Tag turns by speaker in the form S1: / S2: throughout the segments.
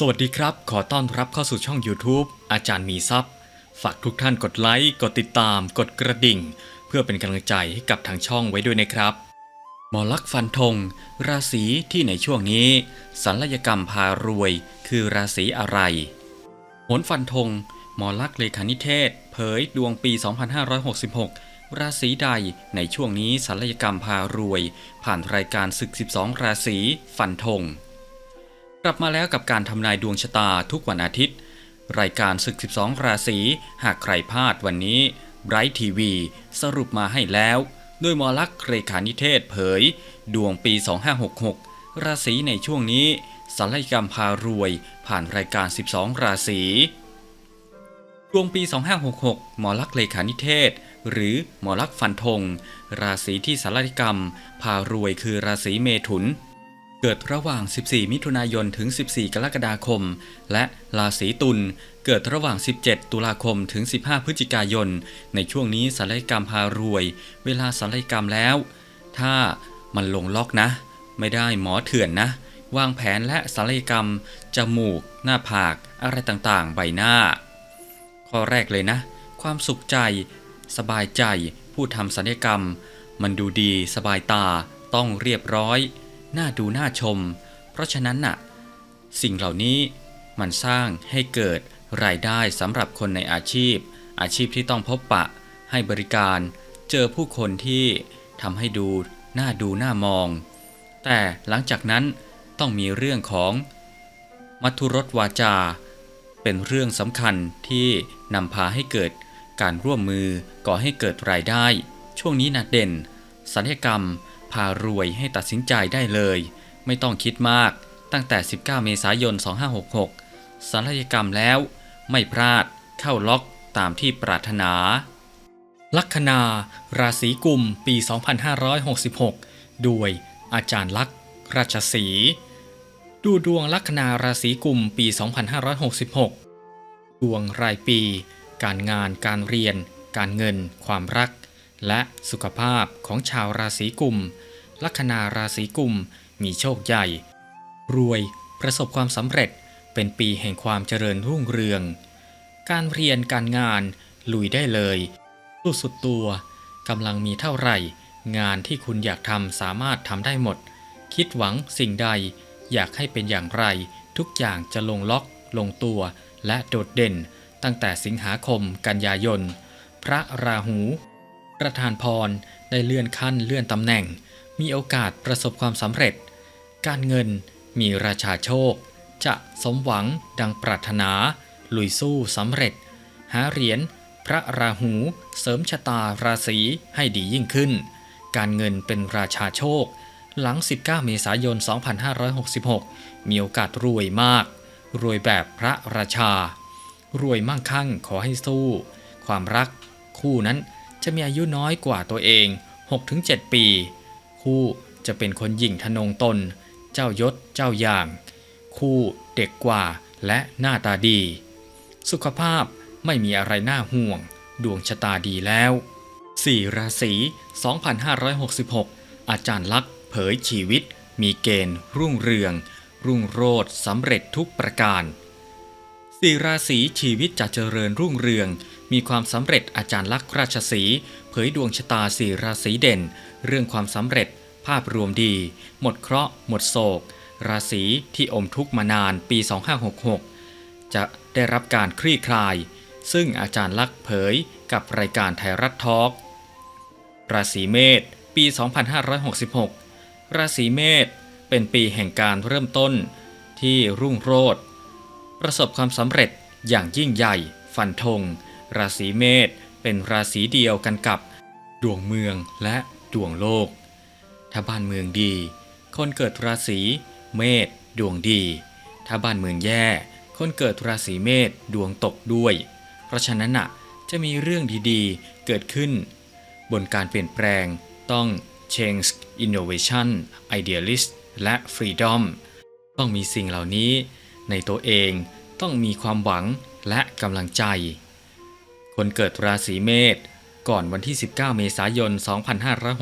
S1: สวัสดีครับ ขอต้อนรับเข้าสู่ช่อง YouTube อาจารย์มีซัพ์ฝากทุกท่านกดไลค์ กดติดตาม กดกระดิ่ง เพื่อเป็นกำลังใจให้กับทางช่องไว้ด้วยนะครับ หมอลักฟันธงราศีที่ในช่วงนี้ศัลยกรรมพารวย คือราศีอะไรโหนฟันธง หมอลักเลขานิเทศ เผยดวงปี 2566 ราศีใดในช่วงนี้ศัลยกรรมพารวย ผ่านรายการศึก 12 ราศีฟันธง กลับมาแล้วกับการทำนายดวงชะตาทุกวันอาทิตย์ รายการศึก 12 ราศีหากใครพลาดวันนี้ไบรท์ทีวีสรุปมาให้แล้วโดยมอลักษ์เรขานิเทศเผย ดวงปี 2566 ราศีในช่วงนี้ศัลยกรรมพารวย ผ่านรายการ 12 ราศีดวงปี 2566 หมอลักษ์เลขานิเทศ หรือหมอลักษ์ฟันธง ราศีที่ศัลยกรรม พารวยคือราศีเมถุน เกิดระหว่าง 14 มิถุนายน ถึง 14 กรกฎาคม และราศีตุล เกิดระหว่าง 17 ตุลาคม ถึง 15 พฤศจิกายน ในช่วงนี้ศัลยกรรมพารวย เวลาศัลยกรรมแล้ว ถ้ามันลงล็อกนะ ไม่ได้หมอเถื่อนนะ วางแผนและศัลยกรรม จมูก หน้าผาก อะไรต่างๆ ใบหน้า ข้อแรกเลยนะ ความสุขใจ สบายใจ ผู้ทำศัลยกรรม มันดูดี สบายตา ต้องเรียบร้อย น่าดูน่าชม เพราะฉะนั้นน่ะ สิ่งเหล่านี้มันสร้างให้เกิดรายได้สำหรับคนในอาชีพ อาชีพที่ต้องพบปะ ให้บริการ เจอผู้คนที่ทำให้ดูน่าดูน่ามอง แต่หลังจากนั้นต้องมีเรื่องของ มัทุรสวาจา เป็นเรื่องสำคัญที่นำพาให้เกิดการร่วมมือก่อให้เกิดรายได้ ช่วงนี้นะเด่นศัลยกรรมารวยให้ตัดสินใจได้เลย ไม่ต้องคิดมาก ตั้งแต่ 19 เมษายน 2566ศัลยกรรมแล้ว ไม่พลาด เข้าล็อกตามที่ปรารถนา ลัคนา ราศีกุม ปี 2566ด้วยอาจารย์ลักษ์ราชสี ดูดวงลัคนาราศีกุม ปี 2566 ดวงรายปี การงานการเรียน การเงิน ความรักและสุขภาพของชาวราศีกุม ลัคนาราศีกุม มีโชคใหญ่ รวย ประสบความสำเร็จ เป็นปีแห่งความเจริญรุ่งเรือง การเรียนการงานลุยได้เลยสู้สุดตัวกำลังมีเท่าไหร่ งานที่คุณอยากทำสามารถทำได้หมด คิดหวังสิ่งใด อยากให้เป็นอย่างไร ทุกอย่างจะลงล็อก ลงตัว และโดดเด่น ตั้งแต่สิงหาคมกันยายน พระราหู ประธานพรได้เลื่อนขั้นเลื่อนตำแหน่ง มีโอกาสประสบความสำเร็จ การเงินมีราชาโชค จะสมหวังดังปรารถนา ลุยสู้สำเร็จ หาเหรียญพระราหูเสริมชะตาราศีให้ดียิ่งขึ้น การเงินเป็นราชาโชค หลัง 19 เมษายน 2566 มีโอกาสรวยมาก รวยแบบพระราชา รวยมั่งคั่งขอให้สู้ ความรักคู่นั้น จะมีอายุน้อยกว่าตัวเอง 6-7 ปี คู่จะเป็นคนหยิ่งทนงตน เจ้ายศเจ้าอย่าง คู่เด็กกว่าและหน้าตาดี สุขภาพไม่มีอะไรน่าห่วง ดวงชะตาดีแล้ว 4 ราศี 2566 อาจารย์ลักษ์เผยชีวิต มีเกณฑ์ รุ่งเรือง รุ่งโรจน์สำเร็จทุกประการสี่ราศีชีวิตจะเจริญรุ่งเรือง มีความสำเร็จอาจารย์ลักษ์ราชสีเผยดวงชะตาสี่ราศีเด่น เรื่องความสำเร็จ ภาพรวมดี หมดเคราะห์หมดโศก ราศีที่อมทุกข์มานานปี 2566 จะได้รับการคลี่คลาย ซึ่งอาจารย์ลักษ์เผยกับรายการไทยรัฐทอล์กราศีเมษปี 2566 ราศีเมษเป็นปีแห่งการเริ่มต้นที่รุ่งโรจน์ประสบความสำเร็จอย่างยิ่งใหญ่ ฟันธง ราศีเมษเป็นราศีเดียวกันกับ ดวงเมืองและดวงโลก ถ้าบ้านเมืองดี คนเกิดราศีเมษดวงดี ถ้าบ้านเมืองแย่ คนเกิดราศีเมษดวงตกด้วย เพราะฉะนั้นน่ะจะมีเรื่องดีๆ เกิดขึ้น บนการเปลี่ยนแปลงต้อง change innovation idealist และ freedom ต้องมีสิ่งเหล่านี้ในตัวเองต้องมีความหวังและกำลังใจ คนเกิดราศีเมษก่อนวันที่ 19 เมษายน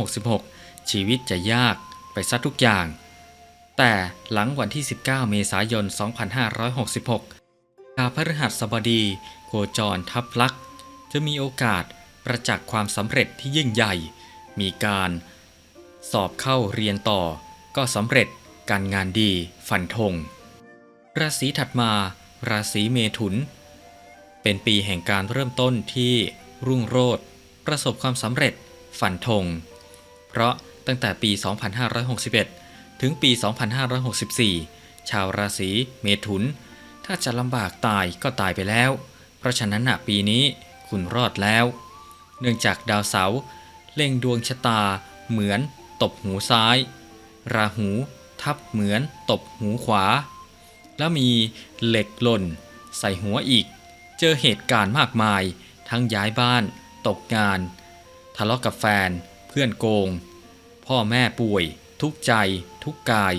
S1: 2566 ชีวิตจะยากไปซะทุกอย่าง แต่หลังวันที่ 19 เมษายน 2566ดาวพฤหัสบดีโคจรทับลักษ์จะมีโอกาสประจักษ์ความสำเร็จที่ยิ่งใหญ่ มีการสอบเข้าเรียนต่อ ก็สำเร็จการงานดีฟันธงราศีถัดมา ราศีเมถุน เป็นปีแห่งการเริ่มต้นที่รุ่งโรจน์ประสบความสำเร็จฟันธง เพราะตั้งแต่ปี 2561 ถึงปี 2564 ชาวราศีเมถุน ถ้าจะลำบากตายก็ตายไปแล้ว เพราะฉะนั้นณปีนี้คุณรอดแล้ว เนื่องจากดาวเสาร์เล็งดวงชะตา เหมือนตบหูซ้าย ราหูทับเหมือนตบหูขวา แล้วมีเหล็กหล่น ใส่หัวอีก เจอเหตุการณ์มากมาย ทั้งย้ายบ้าน ตกงาน ทะเลาะกับแฟน เพื่อนโกง พ่อแม่ป่วย ทุกใจ ทุกกาย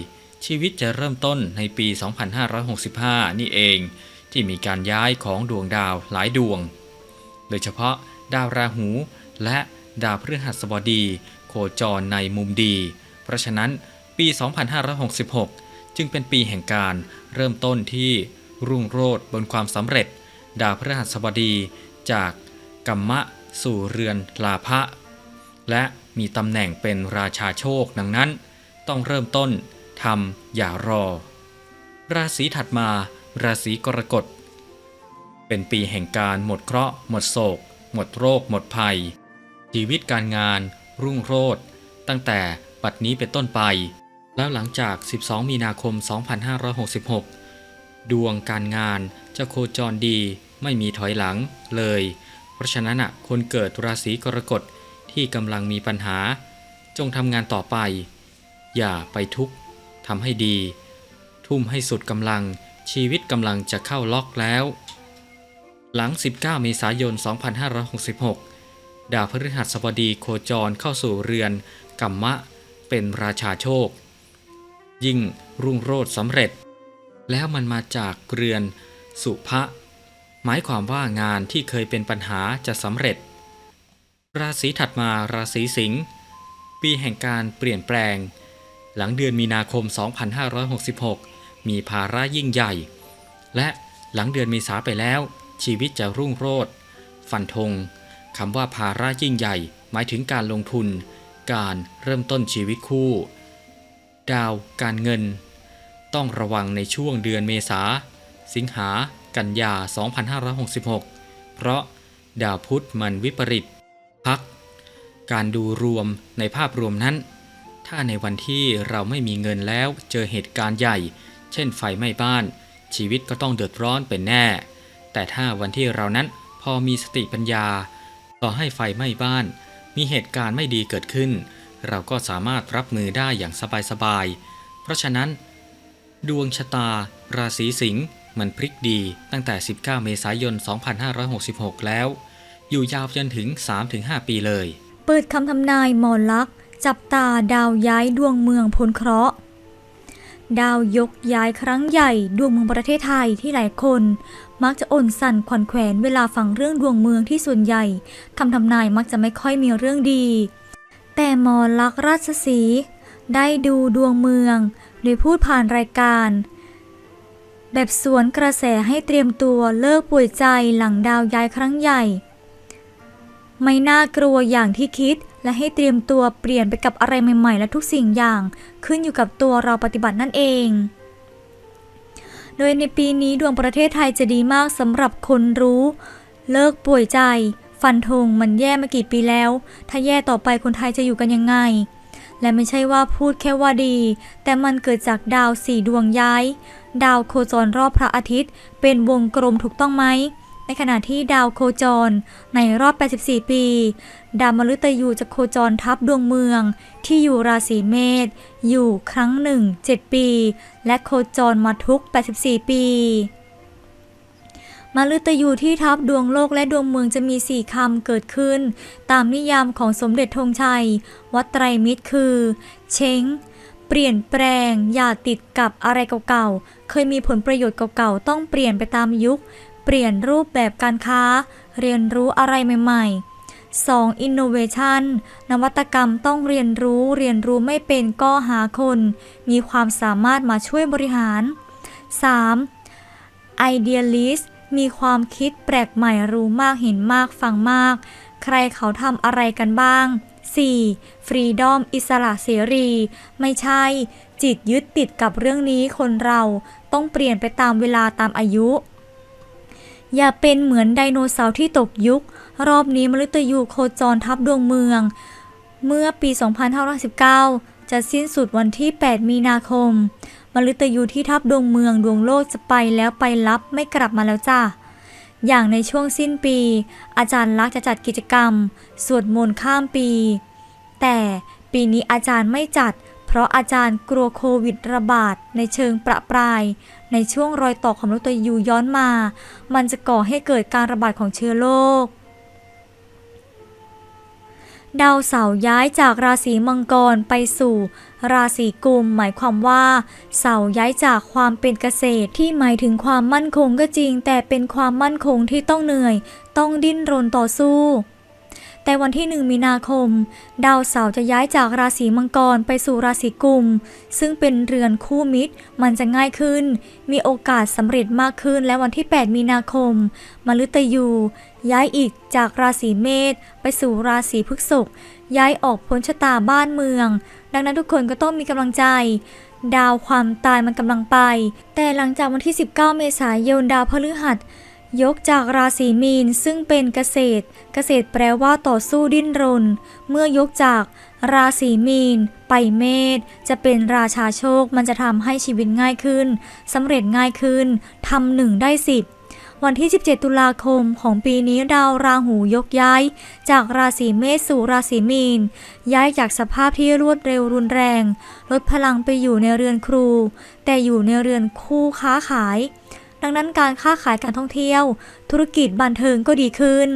S1: ชีวิตจะเริ่มต้นในปี 2565 นี่เอง ที่มีการย้ายของดวงดาวหลายดวง โดยเฉพาะดาวราหู และดาวพฤหัสบดี โคจรในมุมดี เพราะฉะนั้นปี 2566 จึงเป็นปีแห่งการเริ่มต้นที่รุ่งโรจน์บนความสำเร็จ ดาวพฤหัสบดีจากกัมมะสู่เรือนลาภะและมีตำแหน่งเป็นราชาโชคดังนั้น ต้องเริ่มต้นทำอย่ารอ ราศีถัดมา ราศีกรกฎ เป็นปีแห่งการหมดเคราะห์หมดโศก หมดโรค หมดภัย ชีวิตการงาน รุ่งโรจน์ตั้งแต่ปัดนี้เป็นต้นไป แล้วหลังจาก 12 มีนาคม 2566 ดวงการงานจะโคจรดี ไม่มีถอยหลังเลย เพราะฉะนั้นคนเกิดราศีกรกฎที่กำลังมีปัญหา จงทำงานต่อไป อย่าไปทุกข์ทำให้ดี ทุ่มให้สุดกำลังชีวิตกำลังจะเข้าล็อกแล้ว หลัง 19 เมษายน 2566 ดาวพฤหัสบดีโคจรเข้าสู่เรือนกัมมะ เป็นราชาโชค ยิ่งรุ่งโรจน์สำเร็จ แล้วมันมาจากเรือนสุภะ หมายความว่างานที่เคยเป็นปัญหาจะสำเร็จ ราศีถัดมาราศีสิงห์ปีแห่งการเปลี่ยนแปลง หลังเดือนมีนาคม 2566 มีภาระยิ่งใหญ่ และหลังเดือนเมษาไปแล้ว ชีวิตจะรุ่งโรจน์ฟันธงคำว่าภาระยิ่งใหญ่ หมายถึงการลงทุน การเริ่มต้นชีวิตคู่ ดาวการเงิน ต้องระวังในช่วงเดือนเมษา สิงหา กันยา 2566 เพราะดาวพุธมันวิปริตพัก การดูรวมในภาพรวมนั้น ถ้าในวันที่เราไม่มีเงินแล้วเจอเหตุการณ์ใหญ่ เช่นไฟไหม้บ้าน ชีวิตก็ต้องเดือดร้อนเป็นแน่ แต่ถ้าวันที่เรานั้นพอมีสติปัญญา ต่อให้ไฟไหม้บ้าน มีเหตุการณ์ไม่ดีเกิดขึ้น เราก็สามารถรับมือได้อย่างสบายๆ เพราะฉะนั้น ดวงชะตา ราศีสิงห์ มันพลิกดีตั้งแต่ 19 เมษายน 2566 แล้ว อยู่ยาวจนถึง 3-5 ปีเลย
S2: เปิดคำทำนายมอลัก จับตาดาวย้ายดวงเมืองพ้นเคราะห์ดาวยกย้ายครั้งใหญ่ดวงเมืองประเทศไทยที่หลายคน มักจะอ่นสั่นขวัญแขวนเวลาฟังเรื่องดวงเมืองที่ส่วนใหญ่คำทำนายมักจะไม่ค่อยมีเรื่องดี แต่มอลักราชสี ได้ดูดวงเมือง โดยพูดผ่านรายการ แบบสวนกระแสให้เตรียมตัวเลิกป่วยใจหลังดาวย้ายครั้งใหญ่ ไม่น่ากลัวอย่างที่คิดและให้เตรียมตัวเปลี่ยนไปกับอะไรใหม่ ๆ และทุกสิ่งอย่าง ขึ้นอยู่กับตัวเราปฏิบัตินั่นเอง โดยในปีนี้ดวงประเทศไทยจะดีมากสำหรับคนรู้ เลิกป่วยใจ ฟันธงมันแย่มากี่ปีแล้ว ถ้าแย่ต่อไปคนไทยจะอยู่กันยังไง และไม่ใช่ว่าพูดแค่ว่าดี แต่มันเกิดจากดาวสี่ดวงย้าย ดาวโคจรรอบพระอาทิตย์ เป็นวงกลมถูกต้องไหม ในขณะที่ดาวโคจรในรอบ 84 ปี ดาวมฤตยูจะโคจรทับดวงเมือง ที่อยู่ราศีเมษอยู่ครั้งหนึ่ง 7 ปี และโคจรมาทุก 84 ปีมฤตยูที่ทับดวงโลกและดวงเมืองจะมี4คำเกิดขึ้น ตามนิยามของสมเด็จธงชัย วัดไตรมิตรคือ เช้ง เปลี่ยนแปลง อย่าติดกับอะไรเก่าๆ เคยมีผลประโยชน์เก่าๆ ต้องเปลี่ยนไปตามยุค เปลี่ยนรูปแบบการค้า เรียนรู้อะไรใหม่ๆ 2. Innovation นวัตกรรมต้องเรียนรู้ เรียนรู้ไม่เป็นก็หาคน มีความสามารถมาช่วยบริหาร 3. Idealist มีความคิดแปลกใหม่รู้มากเห็นมากฟังมาก ใครเขาทำอะไรกันบ้าง 4. Freedom อิสระเสรี ไม่ใช่ จิตยึดติดกับเรื่องนี้คนเราต้องเปลี่ยนไปตามเวลาตามอายุ อย่าเป็นเหมือนไดโนเสาร์ที่ตกยุค รอบนี้มฤตยูโคจรทับดวงเมือง เมื่อปี 2519 จะสิ้นสุดวันที่ 8 มีนาคมมฤตยูที่ทับดวงเมืองดวงโลกจะไปแล้วไปรับไม่กลับมาแล้วจ้า อย่างในช่วงสิ้นปี อาจารย์ลักษ์จะจัดกิจกรรม สวดมนต์ข้ามปี แต่ปีนี้อาจารย์ไม่จัด เพราะอาจารย์กลัวโควิดระบาดในเชิงประปราย ในช่วงรอยต่อของโรคตัวยูย้อนมา มันจะก่อให้เกิดการระบาดของเชื้อโรค ดาวเสาร์ย้ายจากราศีมังกรไปสู่ ราศีกุมหมายความว่า เสาร์ย้ายจากความเป็นเกษตรที่หมายถึงความมั่นคงก็จริง แต่เป็นความมั่นคงที่ต้องเหนื่อย ต้องดิ้นรนต่อสู้ แต่วันที่1มีนาคม ดาวเสาร์จะย้ายจากราศีมังกรไปสู่ราศีกุม ซึ่งเป็นเรือนคู่มิตร มันจะง่ายขึ้น มีโอกาสสำเร็จมากขึ้นและวันที่ 8 มีนาคมมฤตยู ย้ายอีกจากราศีเมษไปสู่ราศีพฤษภย้ายออกพ้นชะตาบ้านเมือง ดังนั้นทุกคนก็ต้องมีกำลังใจ ดาวความตายมันกำลังไป แต่หลังจากวันที่ 19 เมษายนดาวพฤหัส ยกจากราศีมีนซึ่งเป็นเกษตร เกษตรแปลว่าต่อสู้ดิ้นรน เมื่อยกจากราศีมีน ไปเมษจะเป็นราชาโชคมันจะทำให้ชีวิตง่ายขึ้นสำเร็จง่ายขึ้นทำหนึ่งได้สิบ วันที่ 17 ตุลาคมของปีนี้ดาวราหูยกย้าย จากราศีเมษสู่ราศีมีน ย้ายจากสภาพที่รวดเร็วรุนแรง ลดพลังไปอยู่ในเรือนครู แต่อยู่ในเรือนคู่ค้าขาย ดังนั้นการค้าขายการท่องเที่ยว ธุรกิจบันเทิงก็ดีขึ้น